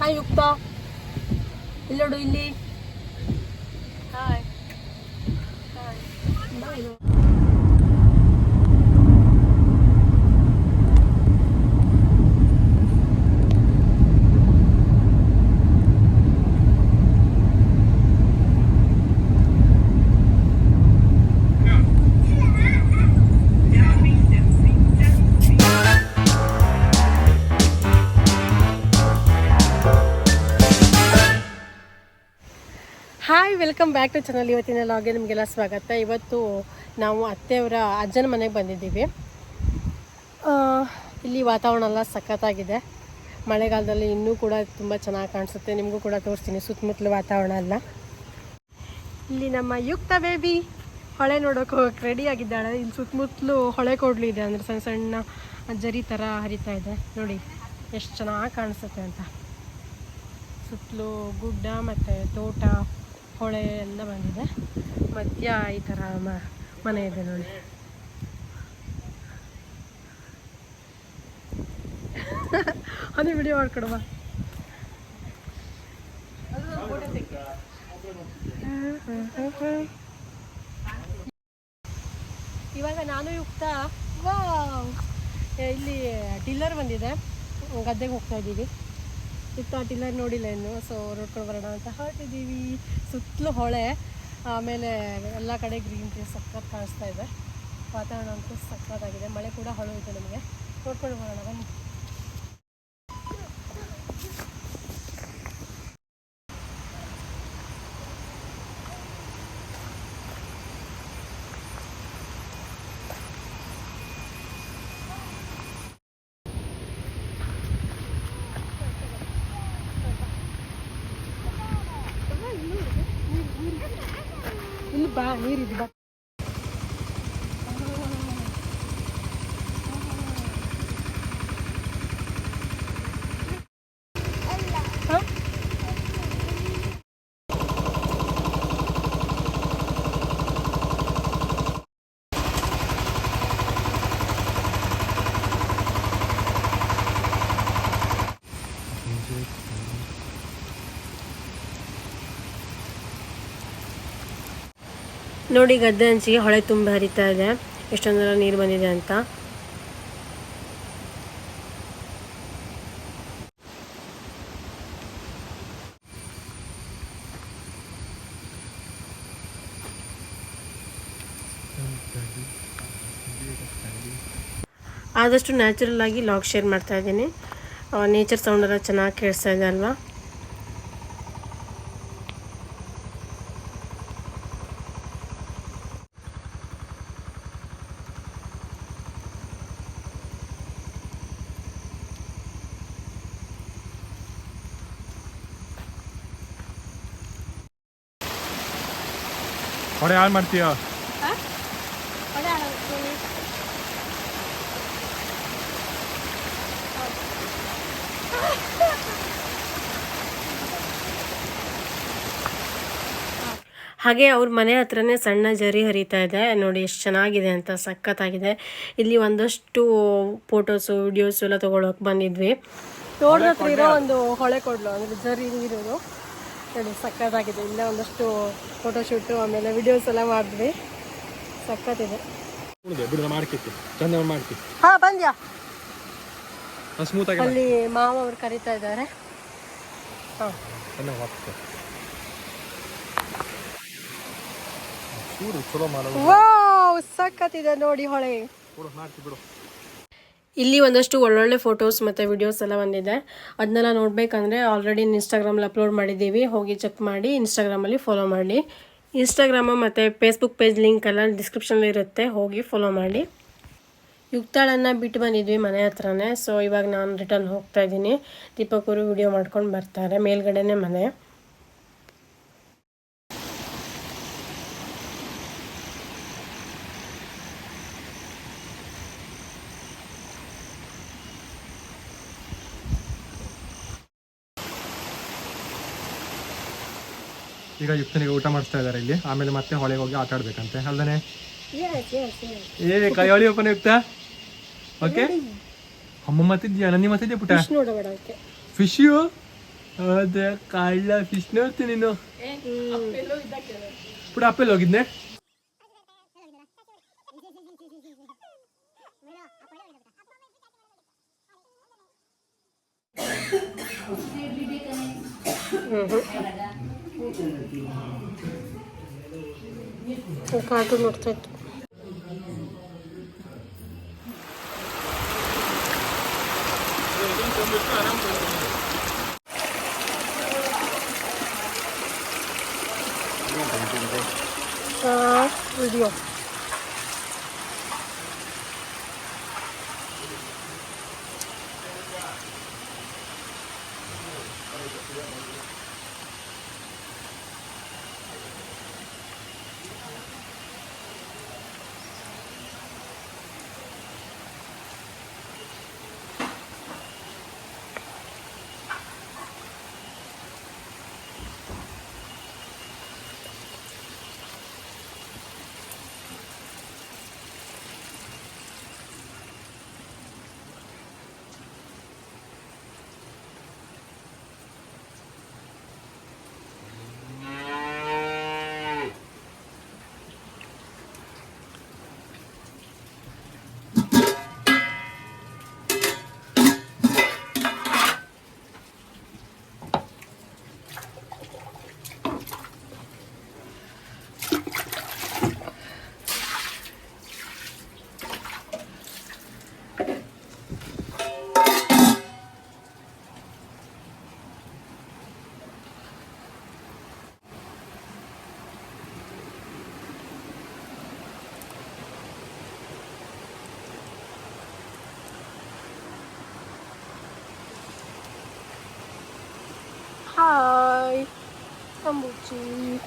Hi ಯುಕ್ತ ಇಲ್ಲೋಡು ಇಲ್ಲಿ hi hi welcome back to channel ಇವತ್ತಿನ ಲಾಗೆ ನಿಮಗೆಲ್ಲ ಸ್ವಾಗತ. ಇವತ್ತು ನಾವು ಅತ್ತೆಯವರ ಅಜ್ಜನ ಮನೆಗೆ ಬಂದಿದ್ದೀವಿ. ಇಲ್ಲಿ ವಾತಾವರಣ ಎಲ್ಲ ಸಖತ್ತಾಗಿದೆ. ಮಳೆಗಾಲದಲ್ಲಿ ಇನ್ನೂ ಕೂಡ ತುಂಬ ಚೆನ್ನಾಗಿ ಕಾಣಿಸುತ್ತೆ. ನಿಮಗೂ ಕೂಡ ತೋರಿಸ್ತೀನಿ. ಸುತ್ತಮುತ್ತಲು ವಾತಾವರಣ ಎಲ್ಲ. ಇಲ್ಲಿ ನಮ್ಮ ಯುಕ್ತ ಬೇಬಿ ಹೊಳೆ ನೋಡೋಕೆ ಹೋಗಕ್ಕೆ ರೆಡಿ ಆಗಿದ್ದಾಳೆ. ಇಲ್ಲಿ ಸುತ್ತಮುತ್ತಲು ಹೊಳೆ ಕೊಡ್ಲಿ ಇದೆ ಅಂದರೆ ಸಣ್ಣ ಸಣ್ಣ ಜರಿ ಥರ ಹರಿತಾ ಇದೆ. ನೋಡಿ, ಎಷ್ಟು ಚೆನ್ನಾಗಿ ಕಾಣಿಸುತ್ತೆ ಅಂತ. ಸುತ್ತಲೂ ಗುಡ್ಡ ಮತ್ತು ತೋಟ. ಹೊಳೆ ಎಲ್ಲ ಬಂದಿದೆ. ಮಧ್ಯ ಈ ಥರ ಮನೆ ಇದೆ ನೋಡಿ. ಅದೇ ವಿಡಿಯೋ ಮಾಡ್ಕೊಡುವ ಇವಾಗ ನಾನು ಯುಕ್ತ ವಾ ಇಲ್ಲಿ ಟಿಲ್ಲರ್ ಬಂದಿದೆ. ಗದ್ದೆಗೆ ಹೋಗ್ತಾ ಇದ್ದೀವಿ. ಟಿಲ್ಲರ್ ನೋಡಿಲ್ಲ ಇನ್ನು ಸೊ ನೋಡ್ಕೊಂಡು ಬರೋಣ ಅಂತ ಹೊರಟಿದ್ದೀವಿ. ಸುತ್ತಲೂ ಹೊಳೆ, ಆಮೇಲೆ ಎಲ್ಲ ಕಡೆ ಗ್ರೀನ್ ಟೀ ಸಕ್ಕತ್ ಕಾಣಿಸ್ತಾ ಇದೆ. ವಾತಾವರಣ ಅಂತೂ ಸಕ್ಕತ್ತಾಗಿದೆ ಮಳೆ ಕೂಡ ಹೊಳೆಯುತ್ತೆ ನಮಗೆ. ನೋಡ್ಕೊಂಡು ಬರೋಣ, ಬನ್ನಿ. ಇಲ್ಲಿ ಬಾ ನೋಡಿ ಗದ್ದೆ ಹಂಚಿಗೆ ಹೊಳೆ ತುಂಬ ಹರಿತಾ ಇದೆ. ಎಷ್ಟೊಂದರ ನೀರು ಬಂದಿದೆ ಅಂತ. ಆದಷ್ಟು ನ್ಯಾಚುರಲ್ ಆಗಿ ಲಾಗ್ ಶೇರ್ ಮಾಡ್ತಾ ಇದ್ದೀನಿ. ನೇಚರ್ ಸೌಂಡ್ ಎಲ್ಲ ಚೆನ್ನಾಗಿ ಕೇಳಿಸ್ತಾ ಇದೆ ಅಲ್ವಾ? ಹೊಡೆ ಹಾಳು ಮಾಡ್ತೀಯ? ಹಾಗೆ ಅವ್ರ ಮನೆ ಹತ್ರನೇ ಸಣ್ಣ ಜರಿ ಹರಿತಾ ಇದೆ. ನೋಡಿ ಎಷ್ಟು ಚೆನ್ನಾಗಿದೆ ಅಂತ ಸಖತ್ತಾಗಿದೆ. ಇಲ್ಲಿ ಒಂದಷ್ಟು ಫೋಟೋಸು ವಿಡಿಯೋಸು ಎಲ್ಲ ತಗೊಳಕ್ ಬಂದಿದ್ವಿ. ಹತ್ರ ಇರೋ ಒಂದು ಹೊಳೆ ಕೊಡ್ಲು ಅಂದರೆ ಜರಿ ನೀರೋದು ನೋಡಿ ಸಖತ್ತಾಗಿದೆ ಇಲ್ಲೇ ಒಂದಷ್ಟು ಫೋಟೋಶೂಟು ಆಮೇಲೆ ವಿಡಿಯೋಸ್ ಎಲ್ಲ ಮಾಡಿದ್ವಿ. ಮಾಡ್ತಿ ಹಾ ಬಂದ್ಯಾ? ಅಲ್ಲಿ ಮಾವ ಅವ್ರು ಕರಿತಾ ಇದ್ದಾರೆ. ಹಾಂ. ಸಖತ್ತಿದೆ ನೋಡಿ ಹೊಳೆ. ಬಿಡು. ಇಲ್ಲಿ ಒಂದಷ್ಟು ಒಳ್ಳೊಳ್ಳೆ ಫೋಟೋಸ್ ಮತ್ತು ವಿಡಿಯೋಸ್ ಎಲ್ಲ ಬಂದಿದೆ. ಅದನ್ನೆಲ್ಲ ನೋಡಬೇಕಂದ್ರೆ ಆಲ್ರೆಡಿ ಇನ್ಸ್ಟಾಗ್ರಾಮಲ್ಲಿ ಅಪ್ಲೋಡ್ ಮಾಡಿದ್ದೀವಿ. ಹೋಗಿ ಚೆಕ್ ಮಾಡಿ ಇನ್ಸ್ಟಾಗ್ರಾಮಲ್ಲಿ ಫಾಲೋ ಮಾಡಿ. ಇನ್ಸ್ಟಾಗ್ರಾಮ ಮತ್ತು ಫೇಸ್ಬುಕ್ ಪೇಜ್ ಲಿಂಕ್ ಎಲ್ಲ ಡಿಸ್ಕ್ರಿಪ್ಷನಲ್ಲಿ ಇರುತ್ತೆ. ಹೋಗಿ ಫಾಲೋ ಮಾಡಿ. ಯುಕ್ತಾಳನ್ನು ಬಿಟ್ಟು ಬಂದಿದ್ವಿ ಮನೆ ಹತ್ರನೇ. ಸೊ ಇವಾಗ ನಾನು ರಿಟರ್ನ್ ಹೋಗ್ತಾ ಇದ್ದೀನಿ. ಅವರು ವಿಡಿಯೋ ಮಾಡ್ಕೊಂಡು ಬರ್ತಾರೆ. ಮೇಲ್ಗಡೆನೇ ಮನೆ. ಈಗ ಯುಕ್ತನಿಗೆ ಊಟ ಮಾಡಿಸ್ತಾ ಇದ್ದಾರೆ ಇಲ್ಲಿ. ಆಮೇಲೆ ಮತ್ತೆ ಹೊಳೆಗೆ ಹೋಗಿ ಆಟ ಆಡ್ಬೇಕಂತೆ. ಅಲ್ದನೆ? ಏ ಕೈ ಹೊಳಿ ಓಪನ್ ಯುಕ್ತ? ಓಕೆ. ಅಮ್ಮ ಮತ್ತಿದ್ಯಾ? ನನ್ನಿ ಮತ್ತಿದ್ಯಾ ಪುಟ? ಫಿಶು ಅದೇ ಕಳ್ಳ ಫಿಶ್ ನೋಡ್ತೀನಿ ನೀನು. ಪುಟ ಅಪ್ಪೆಲ್ಲ ಹೋಗಿದ್ನೆ? ಕಾರ್ಟೂನ್ ನೋಡ್ತಾ ಇತ್ತು ವಿಡಿಯೋ ಹಾಯ್ 한 보지.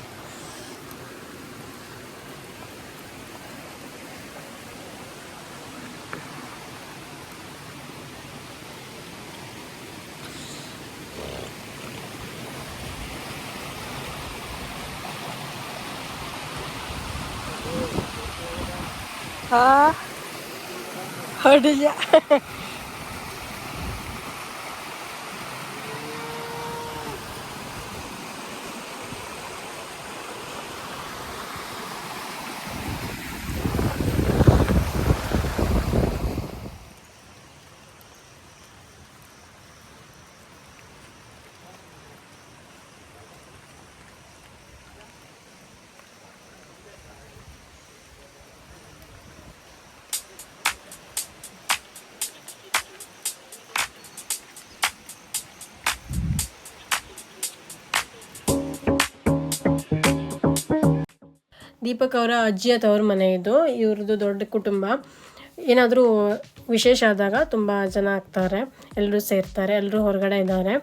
हाँ हट जा ದೀಪಕ್ ಅವರ ಅಜ್ಜಿಯ ತವ್ರ ಮನೆ ಇದು. ಇವ್ರದ್ದು ದೊಡ್ಡ ಕುಟುಂಬ. ಏನಾದರೂ ವಿಶೇಷ ಆದಾಗ ತುಂಬ ಜನ ಆಗ್ತಾರೆ. ಎಲ್ಲರೂ ಸೇರ್ತಾರೆ ಎಲ್ಲರೂ ಹೊರಗಡೆ ಇದ್ದಾರೆ.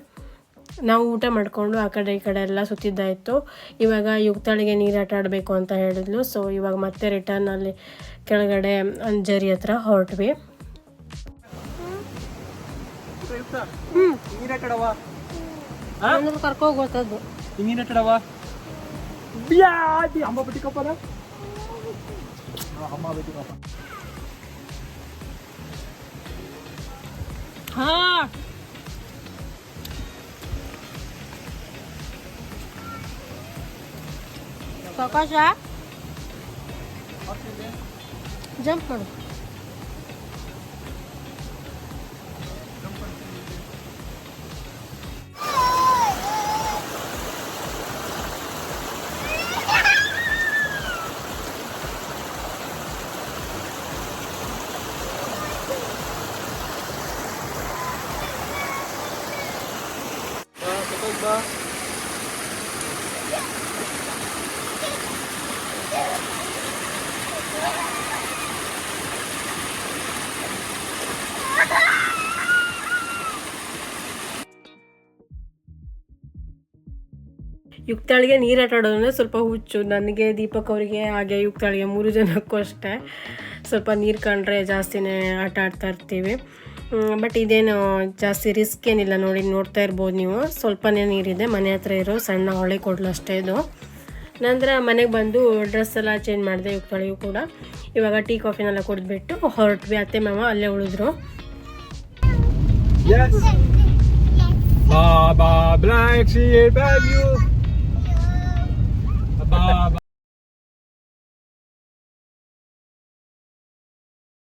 ನಾವು ಊಟ ಮಾಡಿಕೊಂಡು ಆ ಕಡೆ ಈ ಕಡೆ ಎಲ್ಲ ಸುತ್ತಿದ್ದಾಯಿತು. ಇವಾಗ ಯುಕ್ತಾಳಿಗೆ ನೀರು ಆಟ ಆಡಬೇಕು ಅಂತ ಹೇಳಿದ್ಲು. ಸೊ ಇವಾಗ ಮತ್ತೆ ರಿಟರ್ನ್ ಅಲ್ಲಿ ಕೆಳಗಡೆ ಅಂಜರಿ ಹತ್ರ ಹೊರಟ್ವಿ. ಏನಾದ್ರು பியாதி அம்மா பட்டி கப்பல அம்மா பட்டி கப்பல हाँ तो कौन सा जंप करो ಯುಕ್ತಾಳಿಗೆ ಆಟ ಆಡೋದಂದ್ರೆ ಸ್ವಲ್ಪ ಹುಚ್ಚು. ನನಗೆ ದೀಪಕ್ ಅವರಿಗೆ ಹಾಗೆ ಯುಕ್ತಾಳಿಗೆ ಮೂರು ಜನಕ್ಕೂ ಅಷ್ಟೇ. ಸ್ವಲ್ಪ ನೀರು ಕಂಡ್ರೆ ಜಾಸ್ತಿನೇ ಆಟ ಆಡ್ತಾ ಇರ್ತೀವಿ. ಬಟ್ ಇದೇನು ಜಾಸ್ತಿ ರಿಸ್ಕ್ ಏನಿಲ್ಲ ನೋಡಿ, ನೋಡ್ತಾ ಇರ್ಬೋದು ನೀವು. ಸ್ವಲ್ಪನೇ ನೀರಿದೆ, ಮನೆ ಹತ್ರ ಇರೋ ಸಣ್ಣ ಹೊಳೆ ಕೊಡಲು ಅಷ್ಟೇ ಇದು. ನಂತರ ಮನೆಗೆ ಬಂದು ಡ್ರೆಸ್ ಎಲ್ಲ ಚೇಂಜ್ ಮಾಡಿದೆ ಇವುಗಳಿಗೂ ಕೂಡ. ಇವಾಗ ಟೀ ಕಾಫಿನೆಲ್ಲ ಕುಡಿದ್ಬಿಟ್ಟು ಹೊರಟ್ವಿ, ಅತ್ತೆ, ಮಾವ ಅಲ್ಲೇ ಉಳಿದ್ರು.